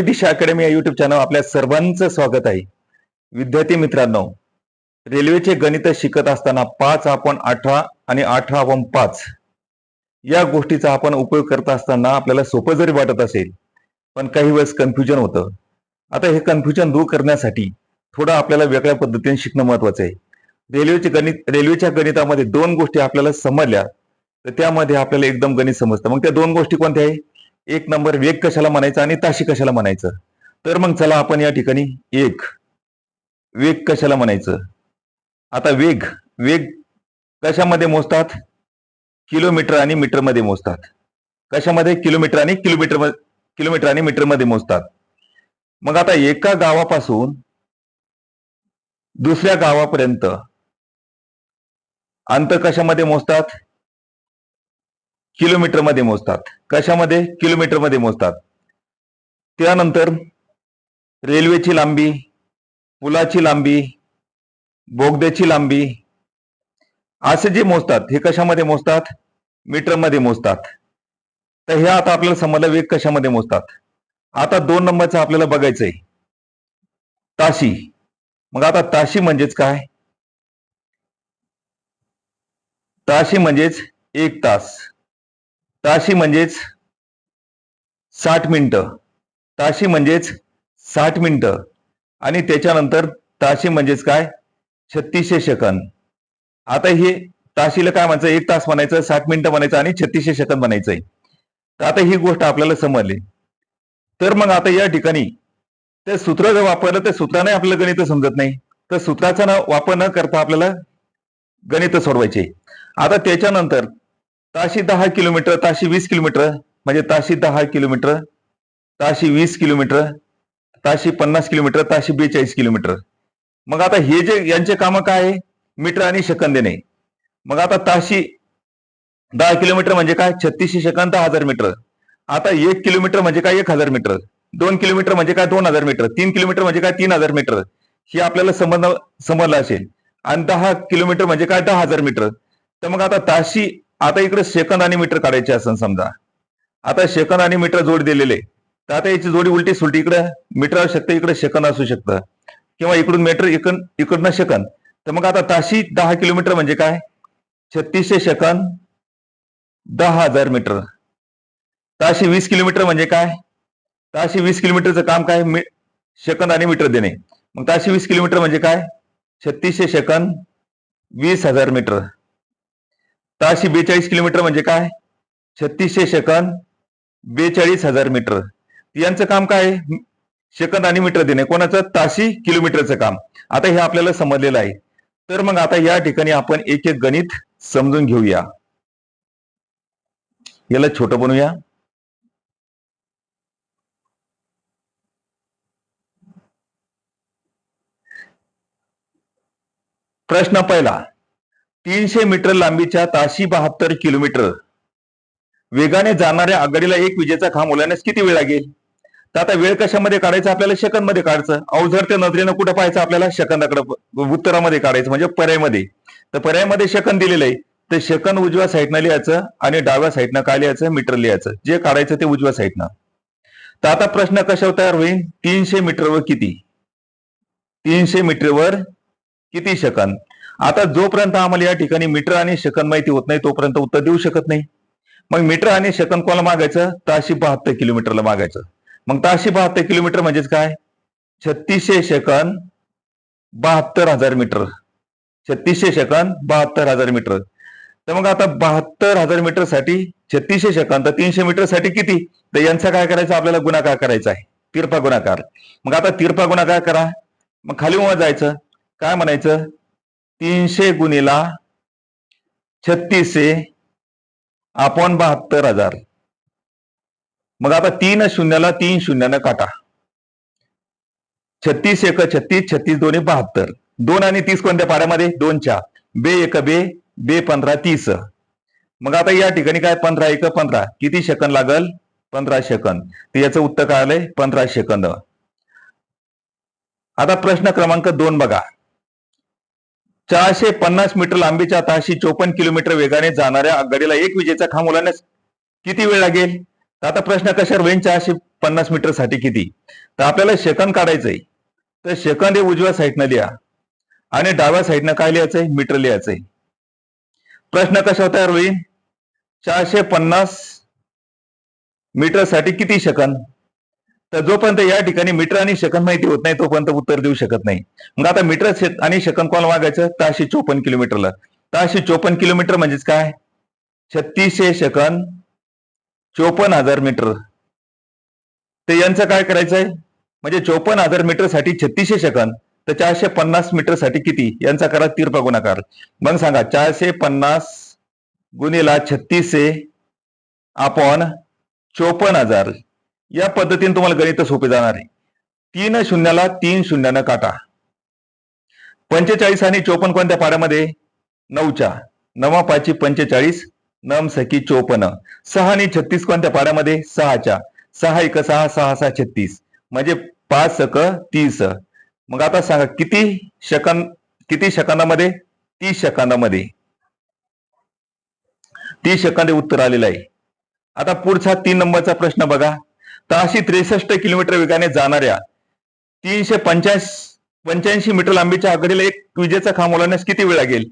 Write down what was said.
दिशा academy या YouTube channel आपल्या सर्वांचं स्वागत आहे. विद्यार्थी मित्रांनो रेल्वेचे गणित शिकत असताना पाच आपण अठरा आणि अठरा आपण पाच या गोष्टीचा आपण उपयोग करत असताना आपल्याला सोपं जरी वाटत असेल पण काही वेळेस कन्फ्युजन होतं. आता हे कन्फ्युजन दूर करण्यासाठी थोडं आपल्याला वेगळ्या पद्धतीने शिकणं महत्वाचं आहे. रेल्वेचे गणित रेल्वेच्या गणितामध्ये दोन गोष्टी आपल्याला समजल्या तर त्यामध्ये आपल्याला एकदम गणित समजतं. मग त्या दोन गोष्टी कोणत्या आहे? एक नंबर वेग कशाला म्हणायचा आणि ताशी कशाला म्हणायचं? तर मग चला आपण या ठिकाणी एक. वेग कशाला म्हणायचं? आता वेग वेग कशामध्ये मोजतात? किलोमीटर आणि मीटरमध्ये मोजतात. कशामध्ये? किलोमीटर आणि किलोमीटर किलोमीटर आणि मीटरमध्ये मोजतात. मग आता एका गावापासून दुसऱ्या गावापर्यंत अंतर कशामध्ये मोजतात? किलोमीटरमध्ये मोजतात. कशामध्ये? किलोमीटरमध्ये मोजतात. त्यानंतर रेल्वेची लांबी पुलाची लांबी बोगद्याची लांबी असे जे मोजतात हे कशामध्ये मोजतात? मीटरमध्ये मोजतात. तर हे आता आपल्याला समजलं वेग कशामध्ये मोजतात. आता दोन नंबरचं आपल्याला बघायचं आहे ताशी. मग आता ताशी म्हणजेच काय? ताशी म्हणजेच एक तास. ताशी म्हणजेच साठ मिनिटं. ताशी म्हणजेच साठ मिनिटं. आणि त्याच्यानंतर ताशी म्हणजेच काय? छत्तीसशे सेकंद. आता हे ताशीला काय म्हणायचं? एक तास म्हणायचं साठ मिनिटं म्हणायचं आणि छत्तीसशे सेकंद म्हणायचंय. तर आता ही गोष्ट आपल्याला समजली. तर मग आता या ठिकाणी ते सूत्र जर वापरलं तर सूत्राने आपल्याला गणित समजत नाही. तर सूत्राचा न वापर न करता आपल्याला गणित सोडवायचे. आता त्याच्यानंतर ताशी दहा किलोमीटर ताशी वीस किलोमीटर म्हणजे ताशी दहा किलोमीटर ताशी वीस किलोमीटर ताशी पन्नास किलोमीटर ताशी बेचाळीस किलोमीटर. मग आता हे जे यांचे काम काय? आहे मीटर आणि सेकंद देणे. मग आता ताशी दहा किलोमीटर म्हणजे काय? छत्तीसशे सेकंद दहा हजार मीटर. आता एक किलोमीटर म्हणजे काय? एक हजार मीटर. दोन किलोमीटर म्हणजे काय? दोन हजार मीटर. तीन किलोमीटर म्हणजे काय? तीन हजार मीटर. हे आपल्याला समज समजलं असेल. आणि दहा किलोमीटर म्हणजे काय? दहा हजार मीटर. तर मग आता ताशी आता इकडे सेकंद आणि मीटर काढायचे असं समजा. आता सेकंद आणि मीटर जोड दिलेले. तर आता याची जोडी उलटी सुलटी इकडे मीटर असू शकतं इकडे सेकंद असू शकतं. किंवा इकडून मीटर इकडून इकडनं सेकंद तर मग आता ताशी दहा किलोमीटर म्हणजे काय? छत्तीसशे सेकंद दहा हजार मीटर ताशी वीस किलोमीटर म्हणजे काय? ताशी वीस किलोमीटरचं काम काय? मी- सेकंद आणि मीटर देणे. मग ताशी वीस किलोमीटर म्हणजे काय? छत्तीसशे सेकंद वीस हजार मीटर ताशी बेचाळीस किलोमीटर म्हणजे काय? छत्तीसशे सेकंद बेचाळीस हजार मीटर. यांचं काम काय? आहे? सेकंद आणि मीटर देणे. कोणाचं? ताशी किलोमीटरचं काम. आता हे आपल्याला समजलेलं आहे. तर मग आता या ठिकाणी आपण एक एक गणित समजून घेऊया. याला छोटं बनवूया. प्रश्न पहिला. तीनशे मीटर लांबीच्या ताशी बहात्तर किलोमीटर. वेगाने जाणाऱ्या आघाडीला एक विजेचा खांब ओलांडण्यास किती वेळ लागेल? तर आता वेळ कशामध्ये काढायचा? आपल्याला सेकंदमध्ये काढायचं. अवजड त्या नजरेनं कुठं पाहायचं? आपल्याला सेकंदाकडे उत्तरामध्ये काढायचं म्हणजे पर्यायमध्ये. तर पर्यायमध्ये सेकंद दिलेलं आहे. तर सेकंद उजव्या साईडनं लिहायचं आणि डाव्या साईडनं काय लिहायचं? मीटर लिहायचं. जे काढायचं ते उजव्या साईडनं तर आता प्रश्न कशावर तयार होईल? तीनशे मीटरवर किती? तीनशे मीटरवर किती सेकंद? आता जोपर्यंत आम्हाला या ठिकाणी मीटर आणि सेकंद माहिती होत नाही तोपर्यंत उत्तर देऊ शकत नाही. मग मीटर आणि सेकंद कोणाला मागायचं? ताशी बहात्तर किलोमीटरला मागायचं. मग ताशी बहात्तर किलोमीटर म्हणजेच काय? छत्तीसशे सेकंद बहात्तर हजार मीटर. छत्तीसशे सेकंद बहात्तर हजार मीटर. तर मग आता बहात्तर हजार मीटरसाठी छत्तीसशे सेकंद तर तीनशे मीटरसाठी किती? तर यांचा काय करायचं? आपल्याला गुणाकार करायचा आहे. तिरपा गुणाकार. मग आता तिरपा गुणाकार करा. मग खाली जायचं. काय म्हणायचं? तीनशे गुणिला छत्तीसशे आपण बहात्तर हजार. मग आता तीन शून्याला तीन शून्यानं काटा. छत्तीस एक छत्तीस छत्तीस दोन्ही बहात्तर. दोन आणि तीस कोणत्या पाड्यामध्ये? दोनच्या. बे एक बे बे पंधरा तीस. मग आता या ठिकाणी काय? पंधरा एक पंधरा. किती सेकंद लागल? पंधरा सेकंद. तर याचं उत्तर काय आलंय? पंधरा सेकंद. आता प्रश्न क्रमांक दोन बघा. चारशे पन्नास मीटर लांबीच्या ताशी चोपन्न किलोमीटर वेगाने जाणाऱ्या आघाडीला एक विजेचा खांब ओलांडण्यास किती वेळ लागेल? तर आता प्रश्न कशावर होईल? चारशे पन्नास मीटरसाठी किती? तर आपल्याला सेकंद काढायचंय. तर सेकंद हे उजव्या साईडनं लिहा. आणि डाव्या साईडनं काय लिहायचंय? मीटर लिहायचंय. प्रश्न कशा तयार होईल? चारशे पन्नास मीटरसाठी किती सेकंद तर जोपर्यंत या ठिकाणी मीटर आणि सेकंद माहिती होत नाही तोपर्यंत उत्तर देऊ शकत नाही. मग आता मीटर से- आणि सेकंद कॉल मागायचं ताशे चोपन्न किलोमीटरला. ताशे चोपन्न किलोमीटर म्हणजेच काय? छत्तीसशे सेकंद चोपन्न हजार मीटर. तर यांचं काय करायचंय? म्हणजे चोपन्न हजार मीटरसाठी छत्तीसशे सेकंद तर चारशे पन्नास मीटरसाठी किती? यांचा करा तिरपा गुणाकार मग सांगा चारशे पन्नास गुणिला छत्तीसशे आपण चोपन्न हजार. या पद्धतीने तुम्हाला गणित सोपे जाणार आहे. तीन शून्याला तीन शून्यानं काटा. पंचेचाळीस आणि चोपन्न कोणत्या पाड्यामध्ये नऊच्या. नवा पाचशे पंचेचाळीस नम सखी चोपन्न. सहा आणि छत्तीस कोणत्या पाड्यामध्ये सहाच्या. सहा एक सहा सहा सहा छत्तीस. म्हणजे पाच सक तीस. मग आता सांगा किती सेकंद किती शकांदामध्ये तीस शकांदामध्ये तीस शकांदे उत्तर आलेलं आहे. आता पुढचा तीन नंबरचा प्रश्न बघा. ताशी त्रेसष्ट किलोमीटर वेगाने जाणाऱ्या तीनशे पंच्याऐंशी पंच्याऐंशी मीटर लांबीच्या आघाडीला एक विजेचा खांब ओलांडण्यास किती वेळ लागेल?